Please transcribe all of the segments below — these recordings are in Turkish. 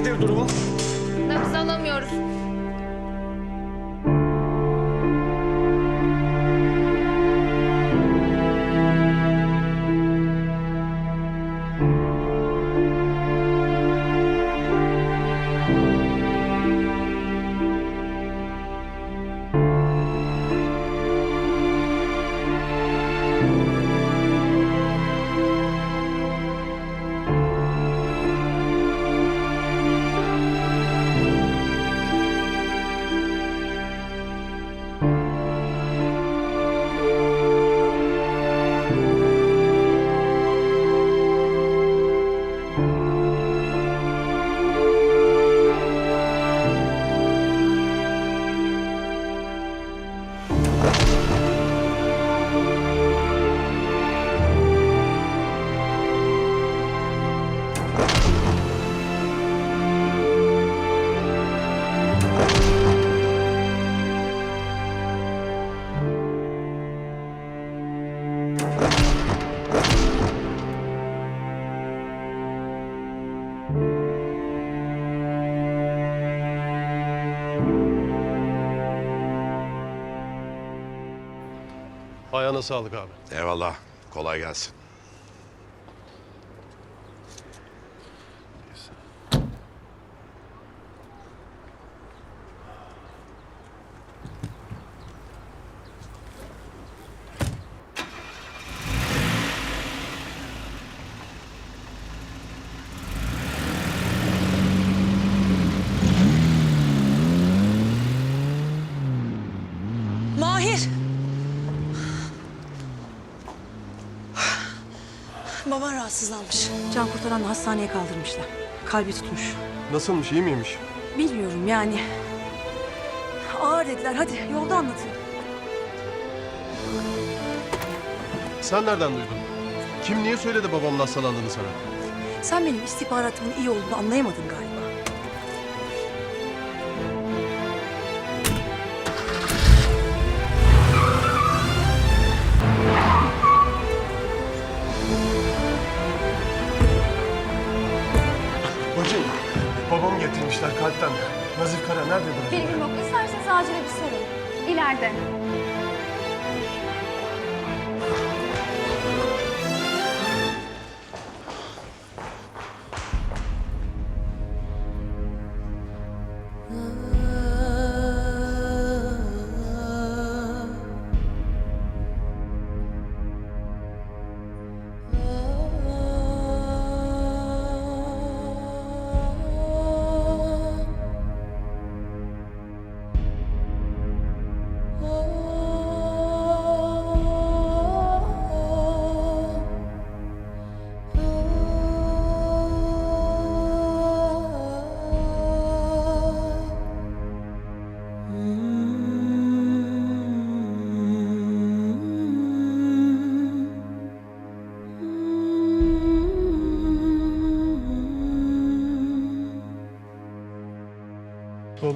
Nedir durumu? Nabız alamıyoruz. Ayağına sağlık abi. Eyvallah. Kolay gelsin. Mahir! Baban rahatsızlanmış. Can kurtaran hastaneye kaldırmışlar. Kalbi tutmuş. Nasılmış, iyi miymiş? Bilmiyorum yani. Ağır dediler. Hadi yolda anlatayım. Sen nereden duydun? Kim niye söyledi babamın hastalandığını sana? Sen benim istihbaratımın iyi olduğunu anlayamadın galiba. Getirmişler kalpten. Nazif Kara nerededir? Bilgim yok. İsterseniz acile bir sorun. İleride.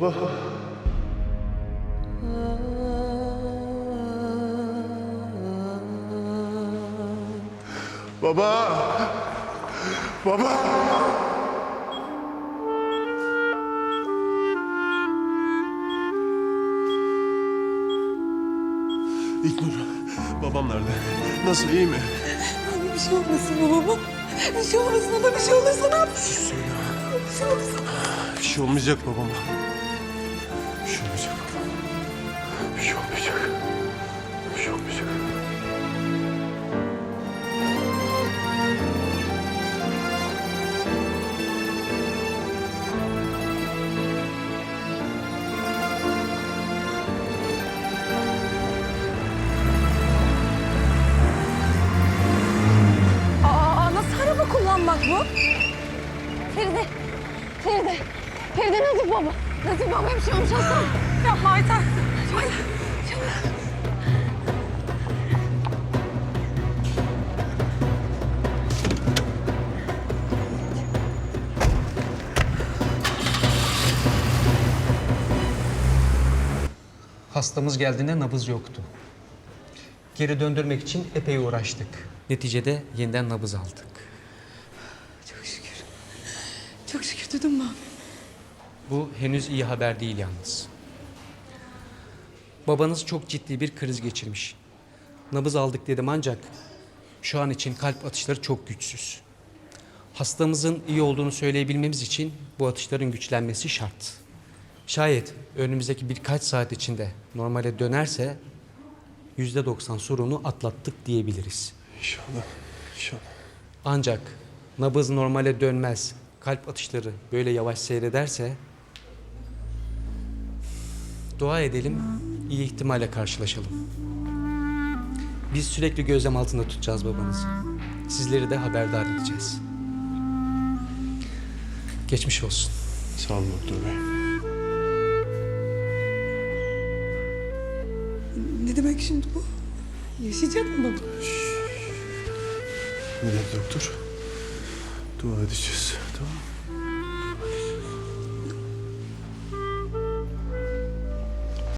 Baba. Baba. Baba. İlknur, babam nerede? Nasıl, iyi mi? Bir şey olmasın babama. Bir şey olmasın ona bir şey olursa ne yapacağız? Bir şey olursa. Bir şey olmayacak babama. Şey olmayacak. Bir şey olmayacak. Aa, nasıl araba kullanmak bu? Feride. Feride. Feride Nazif baba. Nazif baba bir şey olmuş Hasan. Yapma Ayten. Hastamız geldiğinde nabız yoktu. Geri döndürmek için epey uğraştık. Neticede yeniden nabız aldık. Çok şükür. Çok şükür duydun mu abi? Bu henüz iyi haber değil yalnız. Babanız çok ciddi bir kriz geçirmiş. Nabız aldık dedim ancak şu an için kalp atışları çok güçsüz. Hastamızın iyi olduğunu söyleyebilmemiz için bu atışların güçlenmesi şart. Şayet önümüzdeki birkaç saat içinde normale dönerse yüzde doksan sorunu atlattık diyebiliriz. İnşallah, inşallah. Ancak nabız normale dönmez, kalp atışları böyle yavaş seyrederse dua edelim, iyi ihtimalle karşılaşalım. Biz sürekli gözlem altında tutacağız babanızı. Sizleri de haberdar edeceğiz. Geçmiş olsun. Sağ olun doktor bey. Ne demek şimdi bu? Yaşayacak mı baba? Ne dedi doktor? Dua edeceğiz, tamam mı?